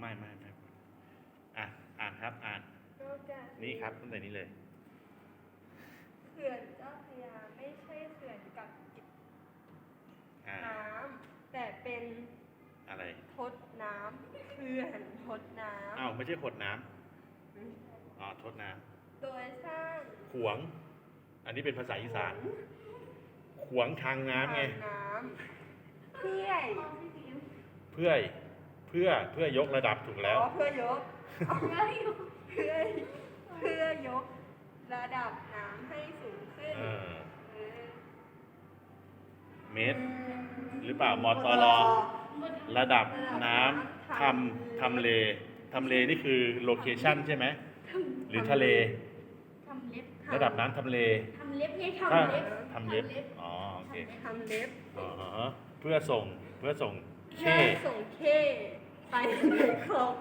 ไม่ไม่ไม่อ่านอ่านครับ อ่าน นอกจากนี่ครับตั้งแต่นี้เลย เขื่อนเจ้าพระยาไม่ใช่เขื่อนกักเก็บอ่า น้ำแต่เป็นอะไร ทดน้ำเขื่อนทดน้อ้าว ไม่ใช่ขวดน้ำำอ๋อทดน้โดยสร้างำขวง อันนี้เป็นภาษาอีสาน ขวงทางน้ำไง ทางน้ำเพื่อเพื่อเพื่อเพื่อยกระดับถูกแล้ว อ๋อเพื่อยกเพื่อยกเพื่อเพื่อยกระดับน้ำให้สูงขึ้นเออเออเมตร หรือเปล่ามตรระดับน้ำทำทำเลทำเลนี่คือโลเคชันใช่ไหมหรือทะเล ทำเล็บระดับน้ำทำเลทำเล็บไงถ้าทำเล็บทำเล็บอ๋อโอเคทำเล็บอ๋อเพื่อส่งเพื่อส่งเพื่เข้อส่งเค ไปในคลอง